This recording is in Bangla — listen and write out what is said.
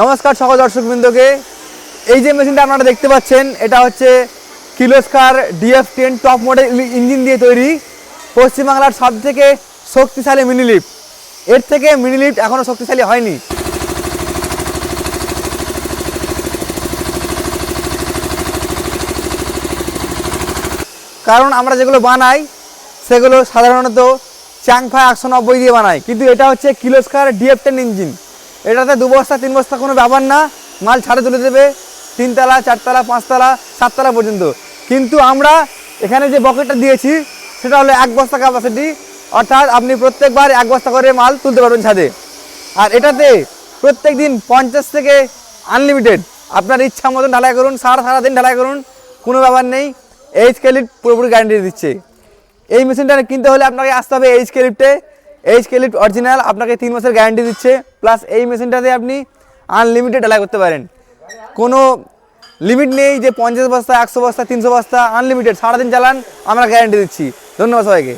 নমস্কার সকল দর্শকবৃন্দকে। এই যে মেশিনটা আপনারা দেখতে পাচ্ছেন, এটা হচ্ছে Kirloskar DF ten top model engine দিয়ে তৈরি। পশ্চিমবাংলার সব থেকে শক্তিশালী মিনি লিফট এর থেকে মিনি লিফট এখনও শক্তিশালী হয়নি। কারণ আমরা যেগুলো বানাই, সেগুলো সাধারণত চ্যাংফা একশো নব্বই দিয়ে বানাই। কিন্তু এটা হচ্ছে কিলোস্কার ডিএফ টেন ইঞ্জিন এটাতে দু বস্তা, তিন বস্তা কোনো ব্যাপার না। মাল ছাড়ে তুলে দেবে, তিনতলা, চারতলা, পাঁচতলা, সাততলা পর্যন্ত। কিন্তু আমরা এখানে যে বকেটটা দিয়েছি, সেটা হলো এক বস্তা ক্যাপাসিটি অর্থাৎ আপনি প্রত্যেকবার এক বস্তা করে মাল তুলতে পারবেন ছাদে। আর এটাতে প্রত্যেক দিন পঞ্চাশ থেকে আনলিমিটেড আপনার ইচ্ছা মতন ঢালাই করুন, সারা সারাদিন ঢালাই করুন, কোনো ব্যাপার নেই। এইচ ক্যালিট পুরোপুরি গ্যারান্টি দিচ্ছে। এই মেশিনটা কিনতে হলে আপনাকে আসতে হবে এইচ ক্যালিপ্টে এইচ ক্যালিপ্ট অরিজিনাল আপনাকে তিন মাসের গ্যারান্টি দিচ্ছে প্লাস এই মেশিনটাতে আপনি আনলিমিটেড ঢালাই করতে পারেন। কোনো লিমিট নেই যে পঞ্চাশ বস্তা, একশো বস্তা, তিনশো বস্তা আনলিমিটেড সারাদিন চালান, আমরা গ্যারান্টি দিচ্ছি। ধন্যবাদ সবাইকে।